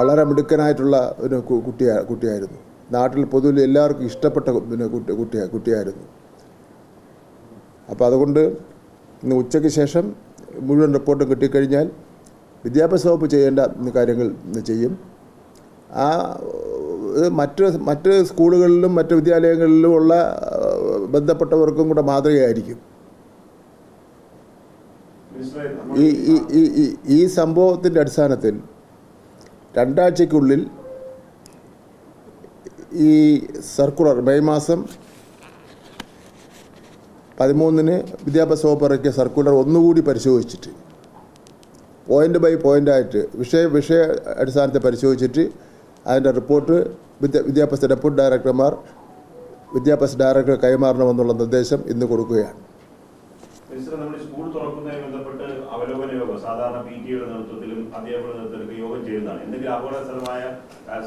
വളരെ മിടുക്കനായിട്ടുള്ള ഒരു കുട്ടിയാ കുട്ടിയായിരുന്നു. നാട്ടിൽ പൊതുവിൽ എല്ലാവർക്കും ഇഷ്ടപ്പെട്ട പിന്നെ കുട്ടി കുട്ടിയാ കുട്ടിയായിരുന്നു. അപ്പോൾ അതുകൊണ്ട് ഇന്ന് ഉച്ചയ്ക്ക് ശേഷം മുഴുവൻ റിപ്പോർട്ടും കിട്ടിക്കഴിഞ്ഞാൽ വിദ്യാഭ്യാസ വകുപ്പ് ചെയ്യേണ്ട കാര്യങ്ങൾ ചെയ്യും. ആ മറ്റ് മറ്റ് സ്കൂളുകളിലും മറ്റ് വിദ്യാലയങ്ങളിലും ഉള്ള ബന്ധപ്പെട്ടവർക്കും കൂടെ മാതൃകയായിരിക്കും. ഈ ഈ- ഈ സംഭവത്തിന്റെ അടിസ്ഥാനത്തിൽ രണ്ടാഴ്ചയ്ക്കുള്ളിൽ ഈ സർക്കുലർ മെയ് മാസം പതിമൂന്നിന് വിദ്യാഭ്യാസ വകുപ്പ് ഇറക്കിയ സർക്കുലർ ഒന്നുകൂടി പരിശോധിച്ചിട്ട് പോയിന്റ് ബൈ പോയിന്റായിട്ട് വിഷയ വിഷയ അടിസ്ഥാനത്തിൽ പരിശോധിച്ചിട്ട് അതിന്റെ റിപ്പോർട്ട് വിദ്യ വിദ്യാഭ്യാസ ഡെപ്യൂട്ടി ഡയറക്ടർമാർ വിദ്യാഭ്യാസ ഡയറക്ടർ കൈമാറണമെന്നുള്ള നിർദ്ദേശം ഇന്ന് കൊടുക്കുകയാണ് മിനിസ്റ്റർ നമ്മൾ ഈ സ്കൂൾ തുറക്കുന്നതിന് ബന്ധപ്പെട്ട് അവലോകന യോഗം സാധാരണ പി ടിയുടെ നേതൃത്വത്തിലും അധ്യാപകരുടെ നേതൃത്വത്തിലൊക്കെ യോഗം ചെയ്യുന്നതാണ്. എന്തെങ്കിലും അപകടകരമായ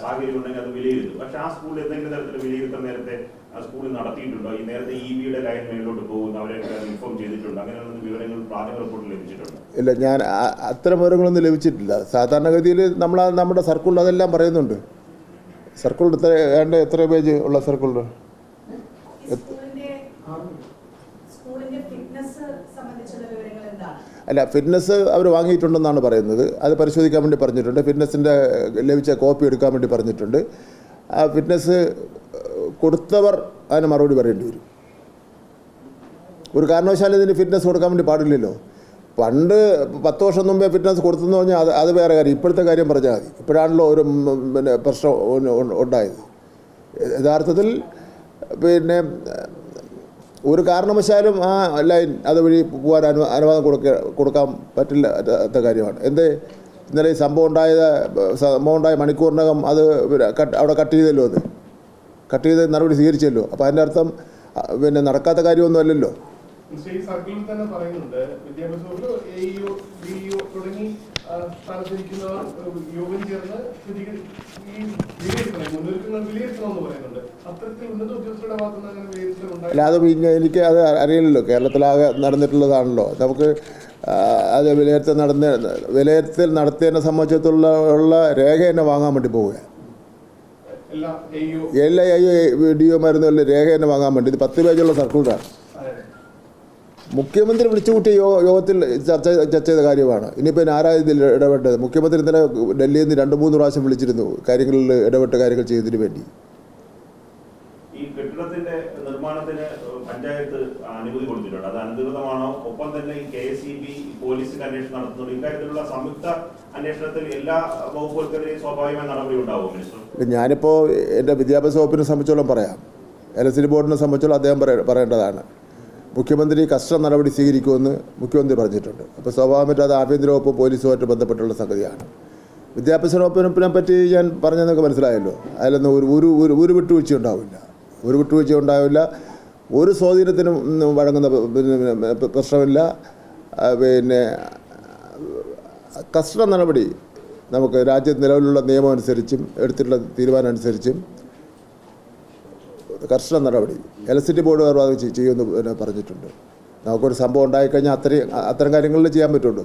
സാഹചര്യം ഉണ്ടെങ്കിൽ അത് വിലയിരുത്തും. പക്ഷെ ആ സ്കൂളിൽ എന്തെങ്കിലും തരത്തിൽ വിലയിരുത്തൽ നേരത്തെ ആ സ്കൂളിൽ നടത്തിയിട്ടുണ്ടോ? ഈ നേരത്തെ ഇ ബിയുടെ ലൈൻ മേളിലോട്ട് പോകുന്നു അവരെ ഇൻഫോം ചെയ്തിട്ടുണ്ടോ? അങ്ങനെയുള്ള വിവരങ്ങൾ പ്രാഥമിക റിപ്പോർട്ട് ലഭിച്ചിട്ടുണ്ട്? ഇല്ല ഞാൻ അത്തരം വിവരങ്ങളൊന്നും ലഭിച്ചിട്ടില്ല. സാധാരണഗതിയിൽ നമ്മൾ നമ്മുടെ സർക്കിളിൽ അതെല്ലാം പറയുന്നുണ്ട്. സർക്കിളിൽ എത്ര എത്ര പേജ് ഉള്ള സർക്കിളിൽ സ്കൂളിന്റെ സ്കൂളിന്റെ ഫിറ്റ്നസ് സംബന്ധിച്ചുള്ള വിവരങ്ങൾ എന്താണ് അല്ല ഫിറ്റ്നസ് അവർ വാങ്ങിയിട്ടുണ്ടെന്നാണ് പറയുന്നത്. അത് പരിശോധിക്കാൻ വേണ്ടി പറഞ്ഞിട്ടുണ്ട്. ഫിറ്റ്നസിന്റെ ലഭിച്ച കോപ്പി എടുക്കാൻ വേണ്ടി പറഞ്ഞിട്ടുണ്ട്. ആ ഫിറ്റ്നസ് കൊടുത്തവർ അതിന് മറുപടി പറയേണ്ടി വരും. ഒരു കാരണവശാലും ഇതിന് ഫിറ്റ്നസ് കൊടുക്കാൻ വേണ്ടി പാടില്ലല്ലോ. പണ്ട് പത്ത് വർഷം മുമ്പേ ഫിറ്റ്നസ് കൊടുത്തെന്ന് പറഞ്ഞാൽ അത് അത് വേറെ കാര്യം. ഇപ്പോഴത്തെ കാര്യം പറഞ്ഞാൽ മതി. ഇപ്പോഴാണല്ലോ ഒരു പിന്നെ പ്രശ്നം ഉണ്ടായത്. യഥാർത്ഥത്തിൽ പിന്നെ ഒരു കാരണവശാലും ആ ലൈൻ അതുവഴി പോകാൻ അനു അനുവാദം കൊടുക്ക കൊടുക്കാൻ പറ്റില്ല കാര്യമാണ്. എന്തേ? ഇന്നലെ ഈ സംഭവം ഉണ്ടായത് സംഭവം ഉണ്ടായ മണിക്കൂറിനകം അത് കട്ട് അവിടെ കട്ട് ചെയ്തല്ലോ അത്. കട്ട് ചെയ്ത് നടപടി സ്വീകരിച്ചല്ലോ. അപ്പോൾ അതിന്റെ അർത്ഥം പിന്നെ നടക്കാത്ത കാര്യമൊന്നും അല്ലല്ലോ. ഈ സർക്കിളിൽ തന്നെ പറയുന്നുണ്ട് എഇഒ ഡിഇഒ തുടങ്ങി സ്ഥാനത്തിരിക്കുന്നവർ ഏഹ്, യോഗം ചേർന്ന് ഈ വിലയിരുത്തണം മുന്നൊരുക്കങ്ങൾ വിലയിരുത്തണമെന്ന് പറയുന്നുണ്ട്. അത്തരത്തിൽ ഉന്നത ഉദ്യോഗസ്ഥരുടെ ഭാഗത്തുനിന്ന് അങ്ങനെ വിലയിരുത്തൽ അല്ലാതെ പിന്നെ എനിക്ക് അത് അറിയില്ലല്ലോ. കേരളത്തിലാകെ നടന്നിട്ടുള്ളതാണല്ലോ. നമുക്ക് അത് വിലയിരുത്തൽ നടന്ന വിലയിരുത്തൽ നടത്തിയതിനെ സംബന്ധിച്ചുള്ള ഉള്ള രേഖ തന്നെ വാങ്ങാൻ വേണ്ടി പോവുക എല്ലാ ഐ ഒ ഡി ഒ മരുന്നുള്ള രേഖ തന്നെ വാങ്ങാൻ വേണ്ടി. ഇത് പത്ത് പേജുള്ള സർക്കുലറാണ് മുഖ്യമന്ത്രി വിളിച്ചുകൂട്ടിയ യോ യോഗത്തിൽ ചർച്ച ചർച്ച ചെയ്ത കാര്യമാണ്. ഇനിയിപ്പോൾ ആരാ ഇതിൽ ഇടപെട്ടത്? മുഖ്യമന്ത്രി ഇന്നലെ ഡൽഹിയിൽ നിന്ന് രണ്ട് മൂന്ന് പ്രാവശ്യം വിളിച്ചിരുന്നു കാര്യങ്ങളിൽ ഇടപെട്ട കാര്യങ്ങൾ ചെയ്തതിന് വേണ്ടി. ഈ കെട്ടിടത്തിന്റെ നിർമ്മാണത്തിന് പഞ്ചായത്ത് അനുമതി കൊടുത്തിട്ടുണ്ട്. അത് അനധികൃതമാണോ? ഒപ്പം തന്നെ ഈ കെ എസ് ഇ ബി പോലീസിന്റെ അന്വേഷണം നടത്തുന്നുണ്ട്. ഇക്കാര്യത്തിലുള്ള സംയുക്ത അന്വേഷണത്തിൽ എല്ലാ വകുപ്പുകൾക്കെതിരെയും സ്വാഭാവികമായ നടപടി ഉണ്ടാവും മിനിസ്റ്റർ? ഇപ്പം ഞാനിപ്പോൾ എന്റെ വിദ്യാഭ്യാസ വകുപ്പിനെ സംബന്ധിച്ചോളം പറയാം. എൽ എസ് ബോർഡിനെ സംബന്ധിച്ചോളം അദ്ദേഹം പറയ പറയേണ്ടതാണ്. മുഖ്യമന്ത്രി കസ്റ്റം നടപടി സ്വീകരിക്കുമെന്ന് മുഖ്യമന്ത്രി പറഞ്ഞിട്ടുണ്ട്. അപ്പോൾ സ്വാഭാവികമായിട്ട് അത് ആഭ്യന്തര വകുപ്പ് പോലീസുമായിട്ട് ബന്ധപ്പെട്ടുള്ള സംഗതിയാണ്. വിദ്യാഭ്യാസ വകുപ്പിനെ പറ്റി ഞാൻ പറഞ്ഞതെന്നൊക്കെ മനസ്സിലായല്ലോ. അതിലൊന്നും ഒരു ഒരു ഒരു ഒരു വിട്ടുവീഴ്ച ഉണ്ടാവില്ല. ഒരു വിട്ടുവീഴ്ച ഉണ്ടാവില്ല. ഒരു സ്വാധീനത്തിനും വഴങ്ങുന്ന പ്രശ്നമില്ല. പിന്നെ കസ്റ്റം നടപടി നമുക്ക് രാജ്യത്ത് നിലവിലുള്ള നിയമം അനുസരിച്ചും എടുത്തിട്ടുള്ള തീരുമാനം അനുസരിച്ചും കർശന നടപടി ഇലക്ട്രിസിറ്റി ബോർഡ് അത് ചെയ്യുമെന്ന് പിന്നെ പറഞ്ഞിട്ടുണ്ട്. നമുക്കൊരു സംഭവം ഉണ്ടായിക്കഴിഞ്ഞാൽ അത്രയും അത്തരം കാര്യങ്ങളിൽ ചെയ്യാൻ പറ്റുള്ളൂ.